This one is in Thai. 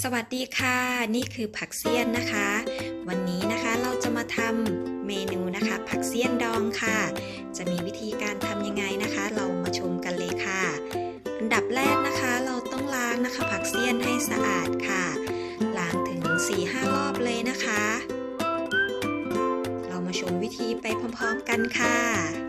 สวัสดีค่ะ นี่คือผักเสี้ยนนะคะ วันนี้นะคะเราจะมาทำเมนูนะคะ ผักเสี้ยนดองค่ะ จะมีวิธีการทำยังไงนะคะ เรามาชมกันเลยค่ะ อันดับแรกนะคะเราต้องล้างนะคะ ผักเสี้ยนให้สะอาดค่ะล้างถึง 4-5 รอบเลยนะคะ เรามาชมวิธีไปพร้อมๆกันค่ะ